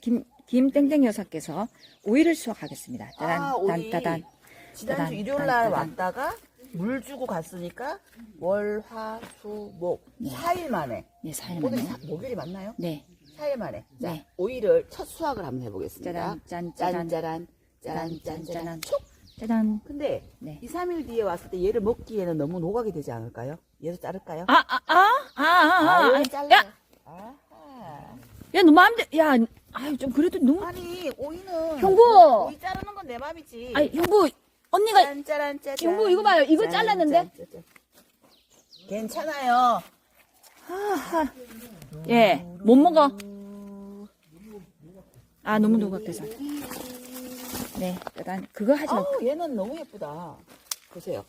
김, 김땡땡 여사께서 오이를 수확하겠습니다. 따단, 아, 오이. 딴, 따단. 지난주 따단, 일요일 날 따단. 왔다가 물 주고 갔으니까 월, 화, 수, 목 네. 4일 만에 네, 오늘 만에. 사- 목요일이 맞나요? 네. 4일 만에 자, 네. 오이를 첫 수확을 한번 해보겠습니다. 짜란, 짠, 짜란. 짜란, 짜란 짠, 짠짜란 짜란. 촉! 짜잔. 근데 네. 2, 3일 뒤에 왔을 때 얘를 먹기에는 너무 노각이 되지 않을까요? 얘도 자를까요? 아, 아, 아, 아, 아, 아. 얘를 아니, 잘라요. 야, 아하. 야, 너 마음대로, 야, 아유, 좀 그래도 너무. 아니 오이는 형부! 오이 자르는 건 내 맘이지. 아니, 형부, 언니가, 짠짜란 짜잔. 형부, 이거 봐요. 이거 짠, 잘랐는데? 괜찮아요. 예, 못 먹어. 아, 너무 노각돼서. 네, 짜잔. 그거 하지 마. 아우 얘는 너무 예쁘다. 보세요.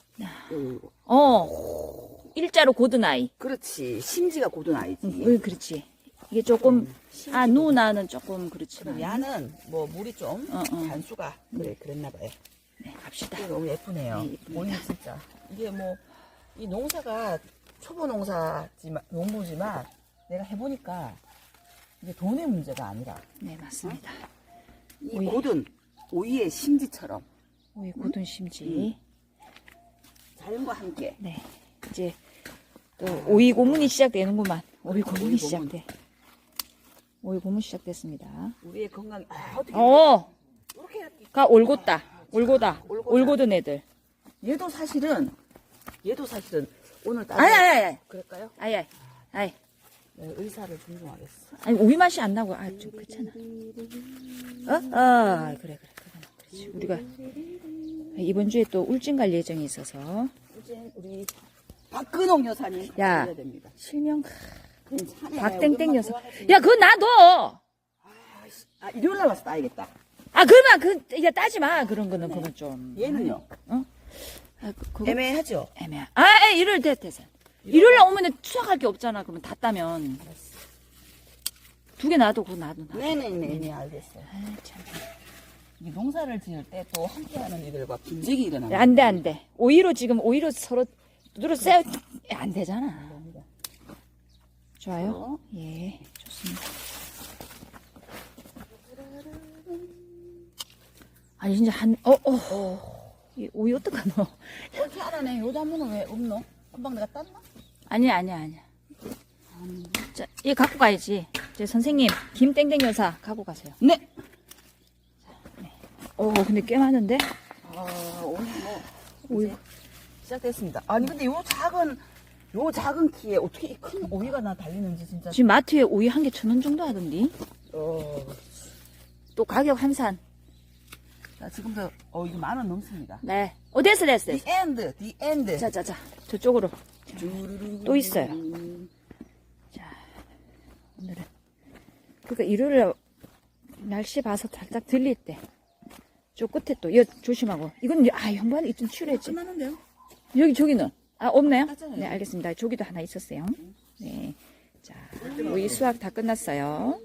요거, 요거. 어, 일자로 고든 아이. 그렇지. 심지가 고든 아이지. 응, 그렇지. 이게 조금, 아, 누나는 조금 그렇지만. 야는 뭐 물이 좀 어, 어. 단수가 그래 그랬나 봐요. 네, 갑시다. 이게 너무 예쁘네요. 네, 예쁩니다. 오이 진짜 이게 뭐 이 농사가 초보 농사지만 농부지만 내가 해보니까 이게 돈의 문제가 아니라 네, 맞습니다. 이 오이. 고든 오이의 심지처럼 오이 고든 심지. 자연과 함께 네, 이제 또 오이 고문이 시작되는구만. 오이 고문이 고문. 시작돼. 오이 고문 시작됐습니다. 우리의 건강 아 어떻게 어, 이렇게 가 올곧다. 올고다. 올고다. 올고든 애들. 얘도 사실은 얘도 사실은 오늘 따 아이, 아이, 아이. 그럴까요? 아이, 아이. 아이. 네, 의사를 존중하겠어. 아니, 오이 맛이 안 나고, 아, 좀 그렇잖아. 어? 아, 그래, 그래. 그렇지. 우리가 이번 주에 또 울진 갈 예정이 있어서. 이제 우리 박근홍 여사님 야. 해야 됩니다. 실명, 박땡땡 여사. 야, 그건 놔둬! 아 일요일 날 와서 따야겠다. 아, 그러면, 그, 야, 따지 마. 그런 거는, 그건 좀. 얘는요? 어? 아, 그, 그거 애매하죠. 애매해. 아, 아, 일요일 됐, 됐어. 일요일 날 오면 수학할 게 없잖아. 그러면 다 따면. 두 개 놔도 그거 놔도 놔. 네네 네 네, 알겠어요. 아, 참. 이 농사를 지을 때 또 함께하는 이들과 분쟁이 일어납니다. 안 돼, 안 돼. 오이로 지금, 오이로 서로 두드러 쎄, 안 되잖아. 좋아요? 예, 좋습니다. 아니, 진짜 한, 어, 어. 이 오이 어떡하노? 어떻게 알아내? 요 단문은 왜 없노? 금방 내가 땄나? 아니야, 아니야, 아니야. 자, 얘 갖고 가야지. 제 선생님, 김땡땡 여사 갖고 가세요. 네. 어, 근데 꽤 많은데? 아 오늘 뭐 오이. 시작됐습니다. 아니 근데 요 작은 요 작은 키에 어떻게 이 큰 오이가 나 달리는지 진짜. 지금 마트에 오이 한 개 천 원 정도 하던데? 어. 또 가격 한산. 자 지금도 어 이거 만 원 넘습니다. 네. 어, 됐어, 됐어, The 됐어. end, the end. 자, 자, 자. 저쪽으로. 또 있어요. 오늘은. 그러니까 일요일에 날씨 봐서 살짝 들릴 때. 저 끝에 또, 여, 조심하고. 이건, 아, 형부한테 이좀 치료했지. 끝나는데요? 여기, 저기는. 아, 없나요? 맞아요. 네, 알겠습니다. 저기도 하나 있었어요. 네. 자, 오이 수확 다 끝났어요.